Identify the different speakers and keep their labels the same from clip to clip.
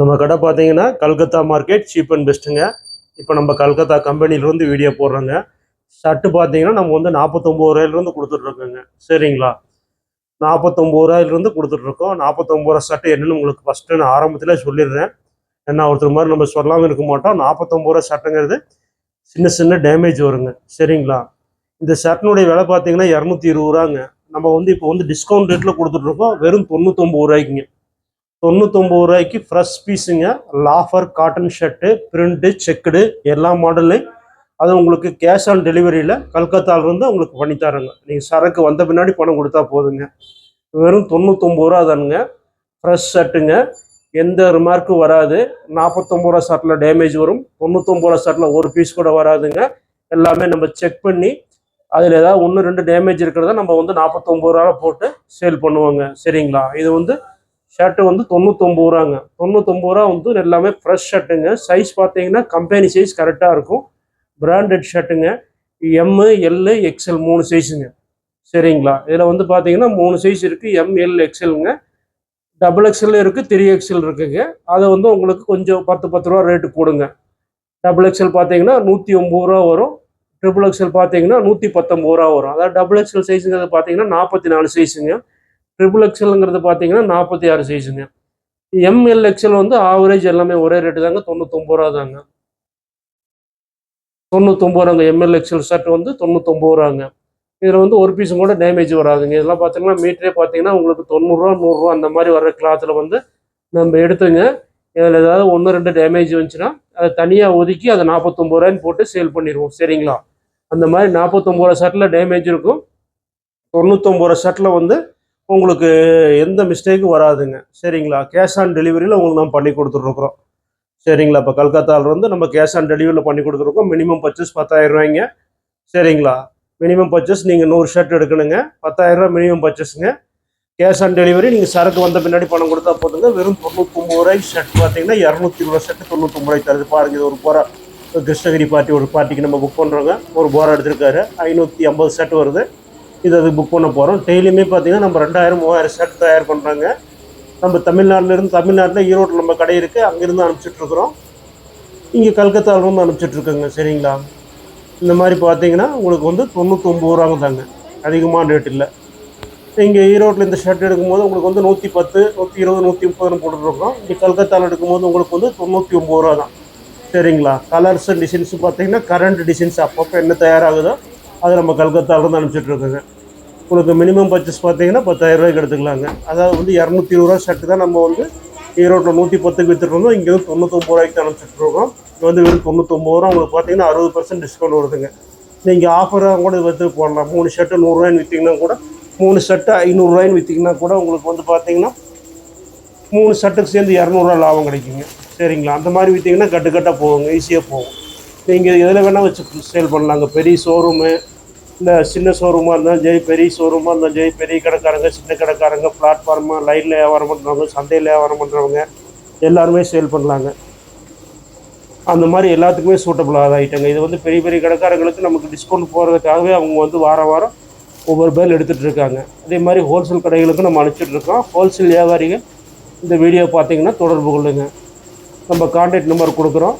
Speaker 1: நம்ம கடை பார்த்தீங்கன்னா கல்கத்தா மார்க்கெட் சீப் அண்ட் பெஸ்ட்டுங்க இப்போ நம்ம கல்கத்தா கம்பெனிலேருந்து வீடியோ போடுறோங்க. ஷர்ட்டு பார்த்தீங்கன்னா நம்ம வந்து நாற்பத்தொம்பது ரூபாயிலிருந்து கொடுத்துட்ருக்கோங்க. சரிங்களா? நாற்பத்தொம்பது ரூபாயிலிருந்து கொடுத்துட்ருக்கோம். நாற்பத்தொம்பது ரூபா ஷர்ட்டு என்னென்னு உங்களுக்கு ஃபஸ்ட்டு நான் ஆரம்பத்தில் சொல்லிடுறேன். ஏன்னா ஒருத்தர் மாதிரி நம்ம சொல்லாமல் இருக்க மாட்டோம். நாற்பத்தொம்பது ரூபா ஷர்ட்டுங்கிறது சின்ன சின்ன டேமேஜ் வருங்க. சரிங்களா? இந்த ஷர்ட்னுடைய விலை பார்த்தீங்கன்னா இரநூத்தி இருபது ரூபாங்க. நம்ம வந்து இப்போ வந்து டிஸ்கவுண்ட் ரேட்டில் கொடுத்துட்ருக்கோம். வெறும் தொண்ணூத்தொம்பது ரூபாய்க்குங்க. தொண்ணூத்தொம்பது ரூபாய்க்கு fresh பீஸுங்க loafer cotton shirt print checked எல்லா மாடலு அது உங்களுக்கு கேஷ் ஆன் டெலிவரியில் கல்கத்தாவிலேருந்து உங்களுக்கு பண்ணி நீங்கள் சரக்கு வந்த பின்னாடி பணம் கொடுத்தா போதுங்க. வெறும் தொண்ணூத்தொம்பது ரூபா தானுங்க. ஃப்ரெஷ் ஷர்ட்டுங்க எந்த ரிமார்க்கும் வராது. நாற்பத்தொம்பது ரூபா ஷர்ட்டில் டேமேஜ் வரும். தொண்ணூத்தொம்பது ரூபா ஷர்ட்டில் ஒரு பீஸ் கூட வராதுங்க. எல்லாமே நம்ம செக் பண்ணி அதில் ஏதாவது ஒன்று ரெண்டு டேமேஜ் இருக்கிறத நம்ம வந்து நாற்பத்தொம்பது ரூபா போட்டு சேல் பண்ணுவோங்க. சரிங்களா? இது வந்து ஷர்ட்டு வந்து தொண்ணூத்தொம்பது ரூபாங்க. தொண்ணூத்தொம்பது ரூபா வந்து எல்லாமே ஃப்ரெஷ் ஷர்ட்டுங்க சைஸ் பார்த்தீங்கன்னா கம்பெனி சைஸ் கரெக்டாக இருக்கும். பிராண்டட் ஷர்ட்டுங்க எம்மு எல்லு எக்ஸ்எல் மூணு சைஸுங்க சரிங்களா? இதில் வந்து பார்த்தீங்கன்னா மூணு சைஸ் இருக்குது எம் எல் எக்ஸ்எல்ங்க டபுள் எக்ஸ்எல் இருக்குது த்ரீ எக்ஸ்எல் இருக்குங்க. அதை வந்து உங்களுக்கு கொஞ்சம் பத்து பத்து ரூபா ரேட்டு கொடுங்க. டபுள் எக்ஸ்எல் பார்த்தீங்கன்னா நூற்றி ஒம்பது ரூபா வரும். ட்ரிபிள் எக்ஸ்எல் பார்த்தீங்கன்னா நூற்றி பத்தொம்பது ரூபா வரும். அதாவது டபுள் எக்ஸ்எல் சைஸுங்கிறது பார்த்தீங்கன்னா நாற்பத்தி நாலு சைஸுங்க ட்ரிபிள் எக்ஸல்ங்கிறது பார்த்தீங்கன்னா நாற்பத்தி ஆறு சைஸுங்க எம்எல் எக்ஸல் வந்து ஆவரேஜ் எல்லாமே ஒரே ரேட்டு தாங்க தொண்ணூத்தொம்பது ரூபா தாங்க. தொண்ணூத்தொம்பது ரூபாங்க எம்எல் எக்ஸல் ஷர்ட் வந்து தொண்ணூத்தொம்பது ரூபாங்க இதில் வந்து ஒரு பீஸும் கூட டேமேஜ் வராதுங்க. இதெல்லாம் பார்த்தீங்கன்னா மீட்டரே பார்த்தீங்கன்னா உங்களுக்கு தொண்ணூறுரூவா நூறுரூவா அந்த மாதிரி வர்ற கிளாத்தில் வந்து நம்ம எடுத்துங்க. இதில் ஏதாவது ஒன்று ரெண்டு டேமேஜ் வந்துச்சுன்னா அதை தனியாக ஒதுக்கி அதை நாற்பத்தொம்பது ரூபாய்ன்னு போட்டு சேல் பண்ணிடுவோம். சரிங்களா? அந்த மாதிரி நாற்பத்தொம்பது ரூபா ஷர்ட்டில் டேமேஜ் இருக்கும். தொண்ணூத்தொம்பது ரூபா ஷர்ட்டில் வந்து உங்களுக்கு எந்த மிஸ்டேக்கும் வராதுங்க. சரிங்களா? கேஷ் ஆன் டெலிவரியில் உங்களுக்கு நம்ம பண்ணி கொடுத்துட்ருக்குறோம். சரிங்களா? இப்போ கல்கத்தாவிலேருந்து நம்ம கேஷ் ஆன் டெலிவரியில் பண்ணி கொடுத்துருக்கோம் மினிமம் பர்ச்சேஸ் பத்தாயிரம் ரூபாய்ங்க. சரிங்களா? மினிமம் பர்ச்சேஸ் நீங்கள் நூறு ஷர்ட் எடுக்கணுங்க. பத்தாயிரம் மினிமம் பர்ச்சேஸுங்க கேஷ் ஆன் டெலிவரி நீங்கள் சரக்கு வந்த பின்னாடி பணம் கொடுத்தா போதுங்க. வெறும் தொண்ணூத்தொம்பது ரூபாய்க்கு ஷர்ட் பார்த்தீங்கன்னா இரநூத்தி இருபது ஷர்ட் தொண்ணூத்தொம்பது ரூபாய்க்கு தருது. பாருங்க இது ஒரு போரா. கிருஷ்ணகிரி பார்ட்டி ஒரு பார்ட்டிக்கு நம்ம புக் பண்ணுறோங்க ஒரு போரா எடுத்திருக்காரு. ஐநூற்றி ஐம்பது ஷர்ட் வருது. இது அது புக் பண்ண போகிறோம் டெய்லியுமே பார்த்திங்கன்னா நம்ம ரெண்டாயிரம் மூவாயிரம் ஷர்ட் தயார் பண்ணுறாங்க நம்ம தமிழ்நாட்டிலேருந்து தமிழ்நாட்டில் ஈரோட்டில் நம்ம கடை இருக்குது அங்கேருந்து அனுப்பிச்சிட்ருக்குறோம் இங்கே கல்கத்தாவிலேருந்து அனுப்பிச்சிட்ருக்கோங்க சரிங்களா? இந்த மாதிரி பார்த்தீங்கன்னா உங்களுக்கு வந்து தொண்ணூத்தொம்பது ரூபாங்க தாங்க. அதிகமான ரேட் இல்லை. இங்கே ஈரோட்டில் இந்த ஷர்ட் எடுக்கும்போது உங்களுக்கு வந்து நூற்றி பத்து நூற்றி இருபது நூற்றி முப்பதுன்னு போட்டுட்ருக்கோம். இங்கே கல்கத்தாவில் எடுக்கும்போது உங்களுக்கு வந்து தொண்ணூற்றி ஒம்பது ரூபா தான். சரிங்களா? கலர்ஸ் டிசைன்ஸ் பார்த்தீங்கன்னா கரண்ட் டிசைன்ஸ் அப்பப்போ என்ன தயாராகுதோ அது நம்ம கல்கத்தாவிலேருந்து அனுப்பிச்சிட்ருக்கோங்க உங்களுக்கு மினிமம் பர்ச்சேஸ் பார்த்தீங்கன்னா பத்தாயிரரூவாய்க்கு எடுத்துக்கலாங்க. அதாவது வந்து இரநூத்தி இருபது ரூபா ஷர்ட்டு தான் நம்ம வந்து ஈரோட்டில் நூற்றி பத்துக்கு விற்றுட்ருந்தோம் இங்கே வந்து தொண்ணூத்தொம்பது ரூபாய்க்கு தான் அனுப்பிச்சிட்ருக்கோம் இது வந்து வெறும் தொண்ணூத்தொம்பது ரூபா உங்களுக்கு பார்த்தீங்கன்னா அறுபது பர்சன்ட் டிஸ்கவுண்ட் வருதுங்க. நீங்கள் ஆஃபராக கூட விற்று போடலாம். மூணு ஷர்ட்டு நூறுரூவாயின்னு விற்றீங்கன்னா கூட மூணு ஷர்ட்டு ஐநூறுரூவாயின்னு விற்றீங்கன்னா கூட உங்களுக்கு வந்து பார்த்தீங்கன்னா மூணு ஷர்ட்டுக்கு சேர்ந்து இரநூறுவா லாபம் கிடைக்குங்க. சரிங்களா? அந்த மாதிரி விற்றீங்கன்னா கட்டு கட்டாக போகுங்க. ஈஸியாக போகும். நீங்கள் எதில் வேணால் வச்சு சேல் பண்ணலாங்க. பெரிய ஷோரூமு இந்த சின்ன ஷோரூமாக இருந்தாலும் ஜெய் பெரிய ஷோரூமாக இருந்தாலும் ஜெய் பெரிய கடைக்காரங்க சின்ன கடைக்காரங்க பிளாட்ஃபார்மாக லைனில் வியாபாரம் பண்ணுறவங்க சந்தையில் வியாபாரம் பண்ணுறவங்க எல்லாருமே சேல் பண்ணலாங்க. அந்த மாதிரி எல்லாத்துக்குமே சூட்டபிளாக ஆகிட்டாங்க இது வந்து பெரிய பெரிய கடைக்காரங்களுக்கு நமக்கு டிஸ்கவுண்ட் போகிறதுக்காகவே அவங்க வந்து வார வாரம் ஒவ்வொரு பேர் எடுத்துகிட்டு இருக்காங்க. அதே மாதிரி ஹோல்சேல் கடைகளுக்கும் நம்ம அனுப்பிச்சிட்ருக்கோம் ஹோல்சேல் வியாபாரிகள் இந்த வீடியோ பார்த்தீங்கன்னா தொடர்பு கொள்ளுங்க. நம்ம கான்டாக்ட் நம்பர் கொடுக்குறோம்.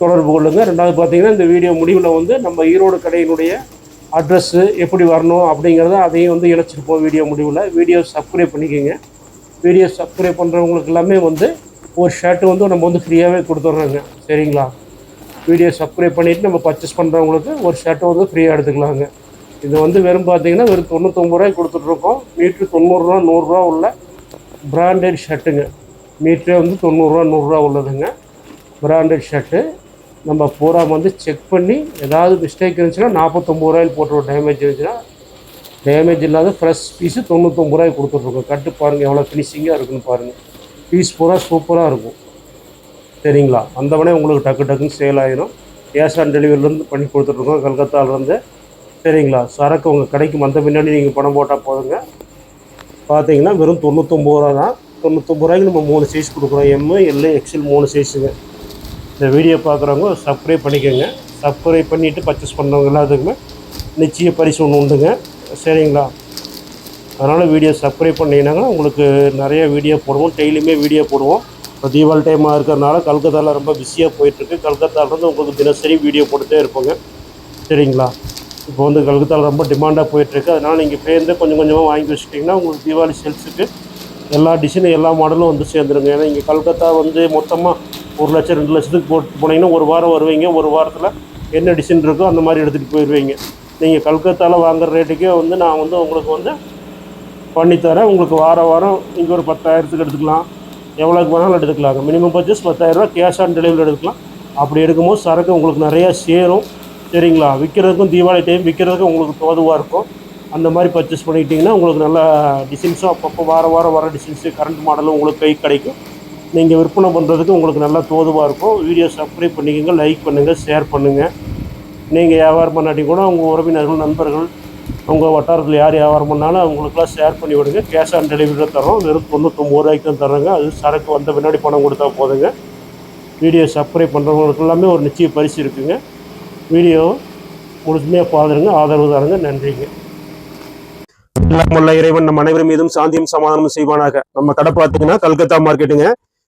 Speaker 1: தொடர்பு கொள்ளுங்க. ரெண்டாவது பார்த்தீங்கன்னா இந்த வீடியோ முடிவில் வந்து நம்ம ஈரோடு கடையினுடைய அட்ரஸ்ஸு எப்படி வரணும் அப்படிங்கிறத அதையும் வந்து இணைச்சிருப்போம் வீடியோ முடிவில். வீடியோ சப்ஸ்கிரைப் பண்ணிக்கோங்க. வீடியோ சப்ஸ்கிரைப் பண்ணுறவங்களுக்கு எல்லாமே வந்து ஒரு ஷர்ட்டு வந்து நம்ம வந்து ஃப்ரீயாகவே கொடுத்துட்றோங்க சரிங்களா? வீடியோ சப்ஸ்கிரைப் பண்ணிவிட்டு நம்ம பர்ச்சேஸ் பண்ணுறவங்களுக்கு ஒரு ஷர்ட்டை வந்து ஃப்ரீயாக எடுத்துக்கலாங்க. இது வந்து வெறும் பார்த்தீங்கன்னா வெறும் தொண்ணூத்தொம்பது ரூபாய் கொடுத்துட்ருக்கோம் மீட்ரு தொண்ணூறுரூவா நூறுரூவா உள்ள பிராண்டட் ஷர்ட்டுங்க மீட்ரே வந்து தொண்ணூறுரூவா நூறுரூவா உள்ளதுங்க. பிராண்டட் ஷர்ட்டு நம்ம பூரா வந்து செக் பண்ணி ஏதாவது மிஸ்டேக் இருந்துச்சுன்னா நாற்பத்தொம்பது ரூபாயில் போட்டுருவோம் டேமேஜ் இருந்துச்சுன்னா டேமேஜ் இல்லாத ஃப்ரெஷ் பீஸு தொண்ணூத்தொம்பது ரூபாய்க்கு கொடுத்துட்ருக்கோம். கட்டு பாருங்கள் எவ்வளோ ஃபினிஷிங்காக இருக்குன்னு பாருங்கள் பீஸ் பூரா சூப்பராக இருக்கும். சரிங்களா? வந்தவொடனே உங்களுக்கு டக்கு டக்குன்னு சேல் ஆயிடும் கேஷ் ஆன் டெலிவரிலேருந்து பண்ணி கொடுத்துட்ருக்கோம் கல்கத்தாவிலேருந்து சரிங்களா? சரக்கு உங்கள் கடைக்கு வந்த பின்னாடி நீங்கள் பணம் போட்டால் போதுங்க. பார்த்தீங்கன்னா வெறும் தொண்ணூத்தொம்பது ரூபா தான். தொண்ணூத்தொம்பது ரூபாய்க்கு நம்ம மூணு சைஸ் கொடுக்குறோம். எம்மு எல்லு எக்ஸ்எல் மூணு சைஸுங்க இந்த வீடியோ பார்க்குறவங்க சப்ஸ்கிரைப் பண்ணிக்கோங்க. சப்ஸ்கிரைப் பண்ணிவிட்டு பர்ச்சேஸ் பண்ணுறவங்க எல்லாத்துக்குமே நிச்சய பரிசு ஒன்று உண்டுங்க. சரிங்களா? அதனால் வீடியோ சப்ஸ்கிரைப் பண்ணிங்கன்னாங்க உங்களுக்கு நிறைய வீடியோ போடுவோம். டெய்லியுமே வீடியோ போடுவோம். இப்போ தீபாவளி டைமாக இருக்கிறதுனால கல்கத்தாவில் ரொம்ப பிஸியாக போயிட்டுருக்கு. கல்கத்தாவிலேருந்து உங்களுக்கு தினசரி வீடியோ போட்டுகிட்டே இருப்போங்க. சரிங்களா? இப்போ வந்து கல்கத்தாவில் ரொம்ப டிமாண்டாக போயிட்டுருக்கு. அதனால் நீங்கள் பேருந்து கொஞ்சம் கொஞ்சமாக வாங்கி வச்சுட்டிங்கன்னா உங்களுக்கு தீபாவளி சேல்ஸுக்கு எல்லா டிசைனும் எல்லா மாடலும் வந்து சேர்ந்துருங்க. ஏன்னா இங்கே கல்கத்தா வந்து மொத்தமாக ஒரு லட்சம் ரெண்டு லட்சத்துக்கு போட்டு போனீங்கன்னா ஒரு வாரம் வருவீங்க ஒரு வாரத்தில் என்ன டிசைன் இருக்கோ அந்த மாதிரி எடுத்துகிட்டு போயிடுவீங்க நீங்கள் கல்கத்தாவில் வாங்குற ரேட்டுக்கே வந்து நான் வந்து உங்களுக்கு வந்து பண்ணித்தரேன் உங்களுக்கு வார வாரம் இங்கே ஒரு பத்தாயிரத்துக்கு எடுத்துக்கலாம். எவ்வளோக்கு வேணாலும் எடுத்துக்கலாங்க. மினிமம் பர்ச்சேஸ் பத்தாயிரரூபா கேஷ் ஆன் டெலிவரி எடுத்துக்கலாம். அப்படி எடுக்கும்போது சரக்கு உங்களுக்கு நிறையா சேரும். சரிங்களா? விற்கிறதுக்கும் தீபாவளி டைம் விற்கிறதுக்கும் உங்களுக்கு தோதுவாக இருக்கும். அந்த மாதிரி பர்ச்சேஸ் பண்ணிக்கிட்டிங்கன்னா உங்களுக்கு நல்ல டிசைன்ஸும் அப்பப்போ வாரம் வாரம் வர டிசைன்ஸு கரண்ட் மாடலும் உங்களுக்கு கை கிடைக்கும். நீங்கள் விற்பனை பண்ணுறதுக்கு உங்களுக்கு நல்லா தோதுவாக இருக்கும். வீடியோ சப்ஸ்கிரைப் பண்ணிக்கோங்க லைக் பண்ணுங்கள் ஷேர் பண்ணுங்கள் நீங்கள் வியாபாரம் பண்ணாட்டி கூட உங்கள் உறவினர்கள் நண்பர்கள் உங்கள் வட்டாரத்தில் யார் வியாபாரம் பண்ணாலும் அவங்களுக்குலாம் ஷேர் பண்ணி விடுங்க. கேஷ் ஆன் டெலிவரியில் தரோம் வெறும் தொண்ணூற்றொம்பது ரூபாய்க்கு தான் தர்றோங்க. அது சரக்கு வந்த பின்னாடி பணம் கொடுத்தா போதுங்க. வீடியோ சப்ஸ்கிரைப் பண்ணுறவங்களுக்கு எல்லாமே ஒரு நிச்சய பரிசு இருக்குங்க. வீடியோ முழுமையாக பாருங்க ஆதரவு தாருங்க. நன்றிங்க. எல்லாம் இறைவன் நம் அனைவரும் மீதும் சாந்தியும் சமாதானமும் செய்வானாக. நம்ம கடை பார்த்தீங்கன்னா கல்கத்தா மார்க்கெட்டுங்க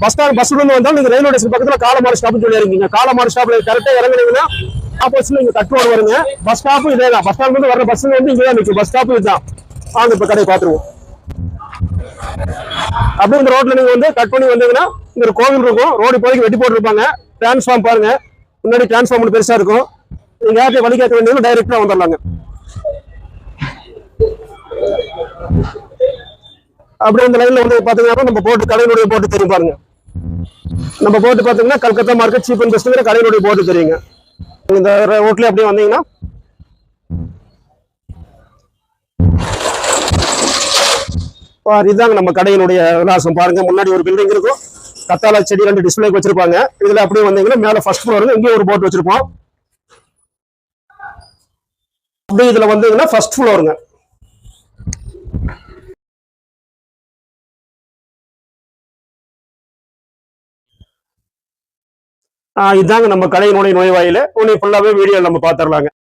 Speaker 1: பஸ் ஸ்டாண்ட் பஸ் இருந்து வந்தாலும் நீங்க ரயில்வே ஸ்டேஷன் பக்கத்துல காலமாறு ஸ்டாப்னு சொல்லி இருக்கீங்க காலமாறு ஸ்டாப்ல கரெக்டா இறங்குனீங்கன்னா ஆப்போசிட்ல இங்க கட் வருங்க. பஸ் ஸ்டாப்பும் இதே தான் பஸ் ஸ்டாண்ட் வந்து வர பஸ் வந்து இங்கதான் நிற்கும் பஸ் ஸ்டாப்பும் இதுதான். வாங்க இப்ப கடையை பார்த்துருவோம். அப்படியே இந்த ரோட்ல நீங்க வந்து கட் பண்ணி வந்தீங்கன்னா இங்க ஒரு கோவில் இருக்கும். ரோடு இப்போதைக்கு வெட்டி போட்டுருப்பாங்க. டிரான்ஸ்ஃபார்ம் பாருங்க. முன்னாடி டிரான்ஸ்ஃபார்ம் பெருசா இருக்கும். நீங்க யார்கிட்ட வழி கேட்க வேண்டியது டைரக்டா வந்துடலாங்க. அப்படியே இந்த லைன்ல வந்து பாத்தீங்கன்னா நம்ம போட்டு கடையினுடைய போட்டு தெரியும் பாருங்க. நம்ம போட்டு பார்த்தீங்கன்னா கல்கத்தா மார்க்கெட் சீப் அண்ட் பெஸ்ட்டுங்கிற கடையினுடைய போட்டு தெரியுங்க. இந்த ரோட்ல அப்படியே வந்தீங்கன்னா பாரு, இதாங்க நம்ம கடையினுடைய விலாசம். பாருங்க முன்னாடி ஒரு பில்டிங் இருக்கும். கத்தால செடி ரெண்டு டிஸ்பிளேக்கு வச்சிருப்பாங்க. இதுல அப்படியே வந்தீங்கன்னா மேல ஃபர்ஸ்ட் ஃப்ளோர் இங்கேயும் ஒரு போட் வச்சிருப்போம். அப்படியே இதுல வந்தீங்கன்னா ஃபர்ஸ்ட் ஃப்ளோருங்க இதாங்க நம்ம கடையினுடைய நுழைவாயில. உன்னை ஃபுல்லாவே வீடியோ நம்ம பாத்துரலாங்க.